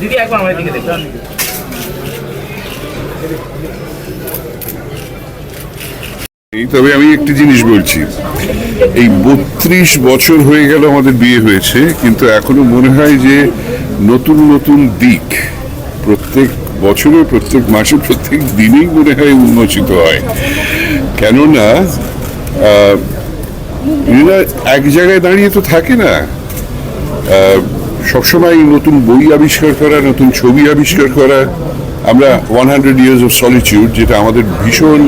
দিদি, একবার আমার দিকে এই, তবে আমি একটি জিনিস বলছি। এই বত্রিশ বছর হয়ে গেল আমাদের বিয়ে হয়েছে, কিন্তু এখনও মনে হয় যে নতুন নতুন দিক প্রত্যেক বছরে, প্রত্যেক মাসে, প্রত্যেক দিনেই মনে হয় উন্মোচিত হয়। কেননা এক জায়গায় দাঁড়িয়ে তো থাকে না। সবসময় নতুন বই আবিষ্কার করা, নতুন ছবি আবিষ্কার করা। আমরা one hundred years of solitude যেটা আমাদের ভীষণ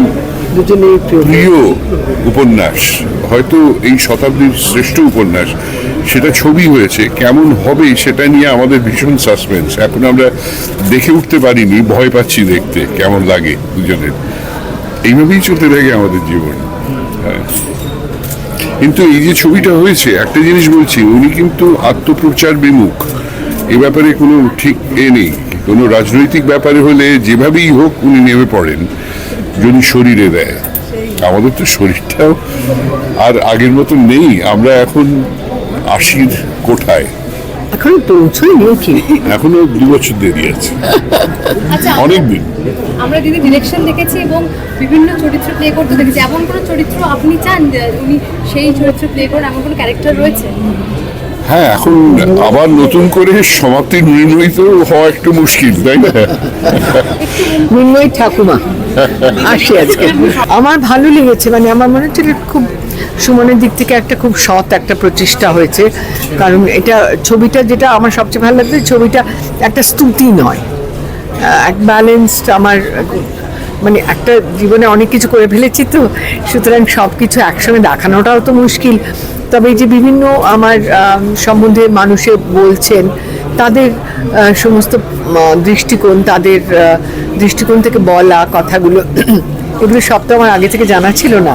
প্রিয় উপন্যাস। হয়তো এই শতাব্দীর শ্রেষ্ঠ উপন্যাস। সেটা ছবি হয়েছে, কেমন হবে সেটা নিয়ে আমাদের ভীষণ সাসপেন্স এখন আমরা দেখে উঠতে পারিনি, ভয় পাচ্ছি দেখতে, কেমন লাগে দুজনের। এইভাবেই চলতে থাকে আমাদের জীবন। হ্যাঁ। কিন্তু এই যে ছবিটা হয়েছে, একটা জিনিস বলছি, উনি কিন্তু আত্মপ্রচার বিমুখ। এ ব্যাপারে কোনো ঠিক এ নেই। কোনো রাজনৈতিক ব্যাপারে হলে যেভাবেই হোক উনি নেমে পড়েন, যদি শরীরে দেয়। আমাদের তো শরীরটাও আর আগের মতো নেই। আমরা এখন আশির কোঠায়। এখন তো পৌঁছয়নি কি এখনও দু বছর দেরি আছে। আচ্ছা অনেক দিন। আমরা দিদি ডিরেকশন দেখেছি এবং বিভিন্ন চরিত্র প্লে করতে দেখেছি এমন কোনো চরিত্র আপনি চান যে উনি সেই চরিত্র প্লে করেন এমন কোনো ক্যারেক্টার রয়েছে? হ্যাঁ এখন আবার নতুন করে সমাপ্তি নির্ণয়িত হওয়া একটু মুশকিল তাই না? মৃন্ময়ী ঠাকুমা আসি আজকে। আমার ভালো লেগেছে মানে আমার মনে হচ্ছে খুব সুমনের দিক থেকে একটা খুব সৎ একটা প্রচেষ্টা হয়েছে। কারণ এটা ছবিটা যেটা আমার সবচেয়ে ভালো লাগছে ছবিটা একটা স্তুতি নয়। এক ব্যালেন্সড আমার মানে একটা জীবনে অনেক কিছু করে ফেলেছি তো, সুতরাং সব কিছু একসঙ্গে দেখানোটাও তো মুশকিল। তবে যে বিভিন্ন আমার সম্বন্ধে মানুষে বলছেন, তাদের সমস্ত দৃষ্টিকোণ, তাদের দৃষ্টিকোণ থেকে বলা কথাগুলো, এগুলো সব তো আমার আগে থেকে জানা ছিল না।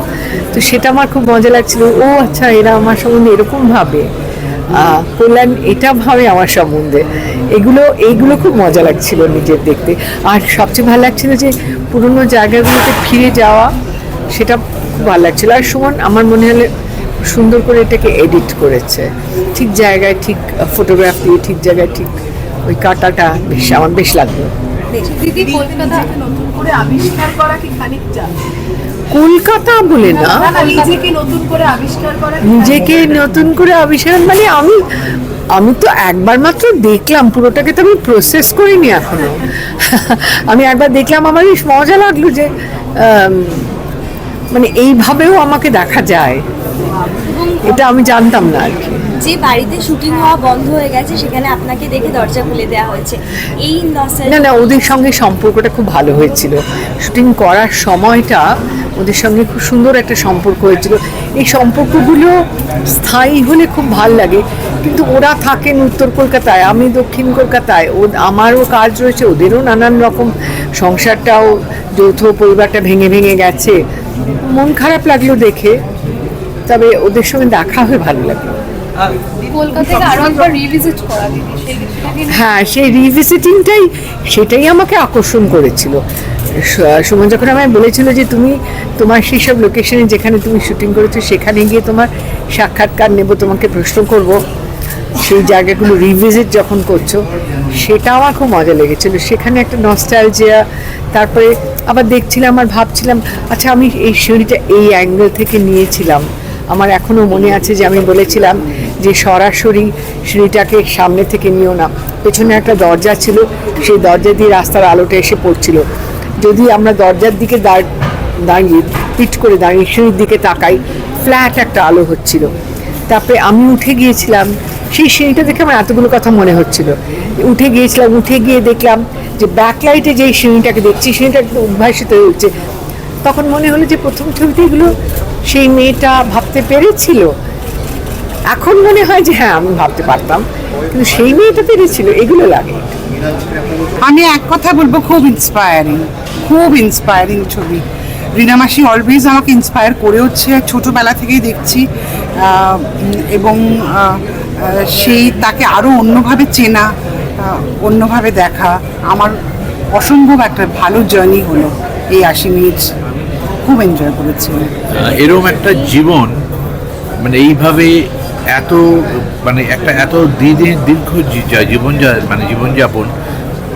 তো সেটা আমার খুব মজা লাগছিল। ও আচ্ছা এরা আমার সম্বন্ধে এরকম ভাবে। কল্যাণ এটা ভাবে আমার সম্বন্ধে। এগুলো এইগুলো খুব মজা লাগছিল নিজের দেখতে। আর সবচেয়ে ভালো লাগছিল যে পুরনো জায়গাগুলোতে ফিরে যাওয়া, সেটা খুব ভালো লাগছিল। আর সুমন, আমার মনে হলে সুন্দর করে এটাকে এডিট করেছে। ঠিক জায়গায়, ঠিক ফটোগ্রাফ দিয়ে ঠিক জায়গায়, ঠিক ওই কাটাটা বেশ, আমার বেশ লাগল। আবিষ্কার করা কলকাতা বলে না। নিজেকে নতুন করে আবিষ্কার করা নিজেকে নতুন করে আবিষ্কার মানে আমি আমি তো একবার মাত্র দেখলাম পুরোটাকে তো আমি প্রসেস করিনি এখনও। আমি একবার দেখলাম আমার বেশ মজা লাগল যে মানে এইভাবেও আমাকে দেখা যায়। এটা আমি জানতাম না আর কি। যে বাড়িতে শুটিং হওয়া বন্ধ হয়ে গেছে সেখানে আপনাকে দেখে দরজা খুলে দেওয়া হয়েছে। এই না না ওদের সঙ্গে সম্পর্কটা খুব ভালো হয়েছিল। শুটিং করার সময়টা ওদের সঙ্গে খুব সুন্দর একটা সম্পর্ক হয়েছিল। এই সম্পর্কগুলো স্থায়ী হলে খুব ভালো লাগে। কিন্তু ওরা থাকেন উত্তর কলকাতায় আমি দক্ষিণ কলকাতায়। ও আমারও কাজ রয়েছে ওদেরও নানান রকম সংসারটাও যৌথ পরিবারটা ভেঙে ভেঙে গেছে। মন খারাপ লাগল দেখে তবে ওদের সঙ্গে দেখা হয়ে ভালো লাগল। নিয়ে। হ্যাঁ সেই রিভিজিটিংটাই সেটাই আমাকে আকর্ষণ করেছিল। সুমন, যখন আমায় বলেছিল যে তুমি তোমার সেই সব লোকেশনে যেখানে তুমি শুটিং করেছ, সেখানে গিয়ে তোমার সাক্ষাৎকার নেব, তোমাকে প্রশ্ন করব, সেই জায়গাগুলো রিভিজিট যখন করছ, সেটা আমার খুব মজা লেগেছিল। সেখানে একটা নস্টালজিয়া তারপরে আবার দেখছিলাম আর ভাবছিলাম আচ্ছা আমি এই সিঁড়িটা এই অ্যাঙ্গেল থেকে নিয়েছিলাম। আমার এখনও মনে আছে যে আমি বলেছিলাম যে সরাসরি সিঁড়িটাকে সামনে থেকে নিও না। পেছনে একটা দরজা ছিল, সেই দরজা দিয়ে রাস্তার আলোটা এসে পড়ছিল। যদি আমরা দরজার দিকে দাঁড়- দাঁড়িয়ে পিট করে দাঁড়িয়ে সিঁড়ির দিকে তাকাই ফ্ল্যাট একটা আলো হচ্ছিল। তারপরে আমি উঠে গিয়েছিলাম সেই সিঁড়িটা দেখে আমার এতগুলো কথা মনে হচ্ছিল। উঠে গিয়েছিলাম, উঠে গিয়ে দেখলাম যে ব্যাকলাইটে যেই সিঁড়িটাকে দেখছি, সিঁড়িটা একটু উদ্ভাসিত হয়ে উঠছে। তখন মনে হলো যে প্রথম ছবিতে এগুলো সেই মেয়েটা ভাবতে পেরেছিল। এখন মনে হয় যে হ্যাঁ আমি ভাবতে পারতাম। কিন্তু সেই মেয়েটা পেরেছিল, এগুলো লাগে। আমি এক কথা বলব, খুব ইন্সপায়ারিং খুব ইন্সপায়ারিং ছবি। রিনা মাসি অলওয়েজ আমাকে ইন্সপায়ার করে হচ্ছে ছোটোবেলা থেকেই দেখছি এবং সেই তাকে আরও অন্যভাবে চেনা অন্যভাবে দেখা, আমার অসম্ভব একটা ভালো জার্নি হলো এই আশি মিনিট খুব এনজয় করেছি। এরকম একটা জীবন মানে এইভাবে এত মানে একটা এত দীর্ঘ দীর্ঘ জীবন যা- মানে জীবনযাপন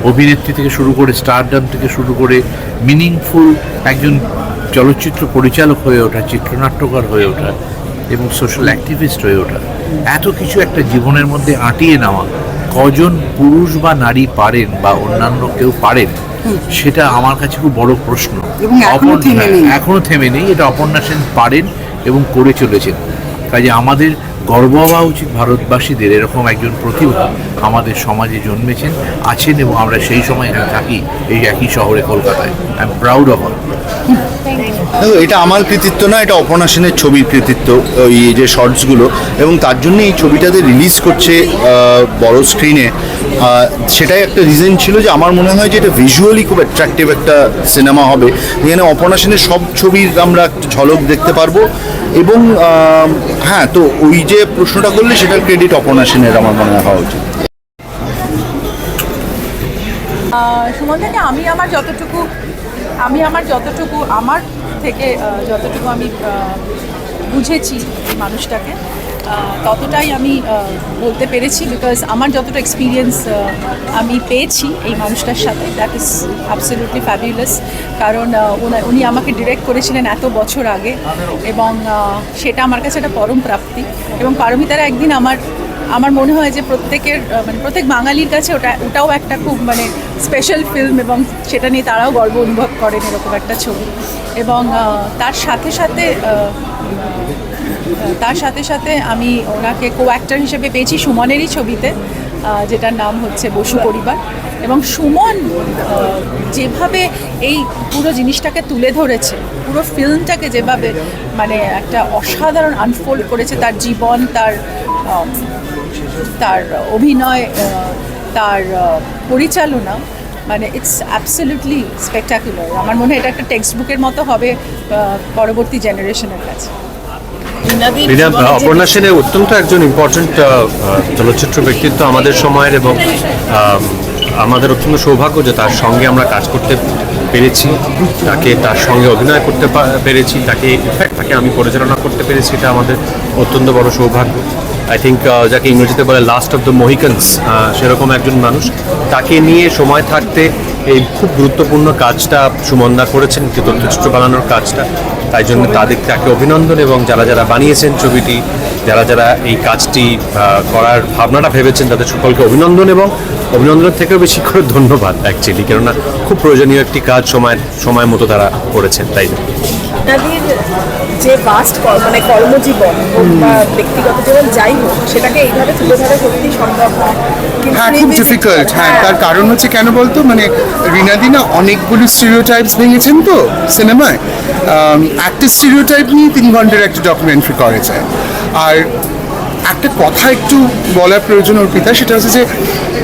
অভিনেত্রী থেকে শুরু করে স্টারডাম থেকে শুরু করে মিনিংফুল একজন চলচ্চিত্র পরিচালক হয়ে ওঠা চিত্রনাট্যকার হয়ে ওঠা এবং সোশ্যাল অ্যাক্টিভিস্ট হয়ে ওঠা এত কিছু একটা জীবনের মধ্যে আঁটিয়ে নেওয়া কজন পুরুষ বা নারী পারেন বা অন্যান্য কেউ পারেন সেটা আমার কাছে খুব বড় প্রশ্ন এবং এখনও থেমে নেই। এখনও থেমে নেই এটা অপর্ণা সেন পারেন এবং করে চলেছেন কাজে আমাদের গর্ব হওয়া উচিত ভারতবাসীদের এরকম একজন প্রতিভা আমাদের সমাজে জন্মেছেন, আছেন এবং আমরা সেই সময় এখানে থাকি, এই একই শহরে কলকাতায়। আই এম প্রাউড অফ দেখো, এটা আমার কৃতিত্ব না, এটা অপর্ণা সেনের ছবির কৃতিত্ব, ওই যে শর্টসগুলো। এবং তার জন্য এই ছবিটাতে রিলিজ করছে বড় স্ক্রিনে সেটাই একটা রিজন ছিল যে আমার মনে হয় যে এটা ভিজুয়ালি খুব অ্যাট্রাকটিভ একটা সিনেমা হবে। যেখানে অপর্ণা সেনের সব ছবির আমরা একটা ঝলক দেখতে পারব। এবং হ্যাঁ তো ওই যে প্রশ্নটা করলে সেটার ক্রেডিট অপর্ণা সেনের আমার মনে হওয়া উচিত। আমি আমার যতটুকু আমি আমার যতটুকু, আমার থেকে যতটুকু আমি বুঝেছি মানুষটাকে ততটাই আমি বলতে পেরেছি বিকজ আমার যতটা এক্সপিরিয়েন্স আমি পেয়েছি এই মানুষটার সাথে দ্যাট ইজ অ্যাবসলিউটলি ফ্যাবিউলাস কারণ উনি আমাকে ডিরেক্ট করেছিলেন এত বছর আগে এবং সেটা আমার কাছে একটা পরম প্রাপ্তি এবং পারমিতারা একদিন আমার আমার মনে হয় যে প্রত্যেকের মানে প্রত্যেক বাঙালির কাছে ওটা, ওটাও একটা খুব মানে স্পেশাল ফিল্ম এবং সেটা নিয়ে তারাও গর্ব অনুভব করেন এরকম একটা ছবি। এবং তার সাথে সাথে তার সাথে সাথে আমি ওনাকে কো অ্যাক্টর হিসেবে পেয়েছি সুমনেরই ছবিতে। যেটার নাম হচ্ছে বসু পরিবার। এবং সুমন যেভাবে এই পুরো জিনিসটাকে তুলে ধরেছে, পুরো ফিল্মটাকে যেভাবে মানে একটা অসাধারণ আনফোল্ড করেছে, তার জীবন, তার তার অভিনয় তার পরিচালনা মানে ইটস অ্যাবসলিউটলি স্পেকটাকুলার আমার মনে হয় এটা একটা টেক্সট বুকের মতো হবে পরবর্তী জেনারেশনের কাছে। রিনা অপর্ণা সেনের অত্যন্ত একজন ইম্পর্ট্যান্ট চলচ্চিত্র ব্যক্তিত্ব আমাদের সময়ের এবং আমাদের অত্যন্ত সৌভাগ্য যে তার সঙ্গে আমরা কাজ করতে পেরেছি তাকে তার সঙ্গে অভিনয় করতে পেরেছি তাকে ইনফ্যাক্ট তাকে আমি পরিচালনা করতে পেরেছি এটা আমাদের অত্যন্ত বড় সৌভাগ্য। আই থিঙ্ক যাকে ইংরেজিতে বলে লাস্ট অফ দ্য মহিকান্স সেরকম একজন মানুষ তাকে নিয়ে সময় থাকতে এই খুব গুরুত্বপূর্ণ কাজটা সুমনদা করেছেন তথ্যচিত্র বানানোর কাজটা। তাই জন্য তাদের তাকে অভিনন্দন এবং যারা যারা বানিয়েছেন ছবিটি, যারা যারা এই কাজটি করার ভাবনাটা ভেবেছেন, তাদের সকলকে অভিনন্দন এবং অভিনন্দনের থেকেও বেশি করে ধন্যবাদ অ্যাকচুয়ালি কেননা খুব প্রয়োজনীয় একটি কাজ সময় সময় মতো তারা করেছেন, তাই জন্য। যে মানে কর্মজীবন বা ব্যক্তিগত জীবন যাই হোক, সেটাকে এইভাবে তুলে ধরা সত্যি সম্ভব নয়। হ্যাঁ খুব ডিফিকাল্ট হ্যাঁ তার কারণ হচ্ছে কেন বলতো? মানে রিনাদি না অনেকগুলো স্টিরিওটাইপস ভেঙেছেন তো সিনেমায়। একটা স্টিরিওটাইপ নিয়ে তিন ঘণ্টার একটা ডকুমেন্টারি করেছে আর একটা কথা একটু বলার প্রয়োজন অর্পিতা সেটা হচ্ছে যে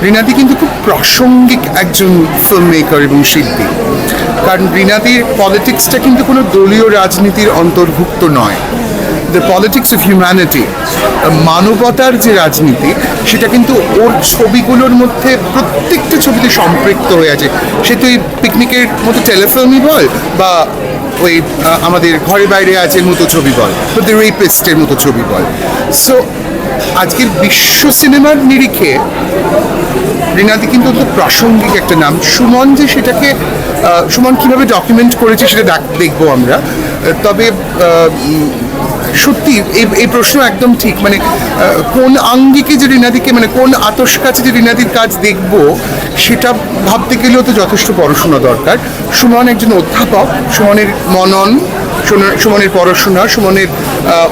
রিনাদি কিন্তু খুব প্রাসঙ্গিক একজন ফিল্ম মেকার এবং শিল্পী। কারণ রিনাদির পলিটিক্সটা কিন্তু কোনো দলীয় রাজনীতির অন্তর্ভুক্ত নয়। দ্য পলিটিক্স অফ হিউম্যানিটি মানবতার যে রাজনীতি, সেটা কিন্তু ওর ছবিগুলোর মধ্যে প্রত্যেকটা ছবিতে সম্পৃক্ত হয়ে আছে। সে তো এই পিকনিকের মতো টেলিফিল্মই বল বা ওই আমাদের ঘরে বাইরে আছে মতো ছবি বল বা দ্য রেপিস্টের মতো ছবি বল। সো আজকের বিশ্ব সিনেমার নিরিখে রিনাদি কিন্তু অত্যন্ত প্রাসঙ্গিক একটা নাম। সুমন যে সেটাকে সুমন কীভাবে ডকুমেন্ট করেছে সেটা দেখ- দেখব আমরা। তবে সত্যি, এই প্রশ্ন একদম ঠিক। মানে কোন আঙ্গিকে যে রিনাদিকে মানে কোন আতস কাছে যে রিনাদির কাজ দেখব, সেটা ভাবতে গেলেও তো যথেষ্ট পড়াশোনা দরকার। সুমন একজন অধ্যাপক, সুমনের মনন সুমনের পড়াশোনা, সুমনের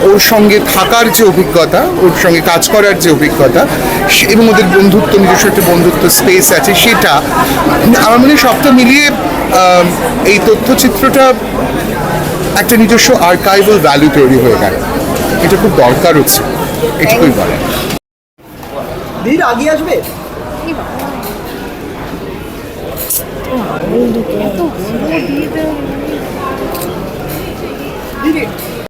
ওর সঙ্গে থাকার যে অভিজ্ঞতা, ওর সঙ্গে কাজ করার যে অভিজ্ঞতা এবং ওদের বন্ধুত্ব, নিজস্ব একটা বন্ধুত্ব স্পেস আছে, সেটা, আমার মনে সবটা মিলিয়ে এই তথ্যচিত্রটা একটা নিজস্ব আর্কাইভাল ভ্যালু তৈরি হয়ে গেল। এটা খুব দরকার হচ্ছে। এটুকুই বলে আগে আসবে?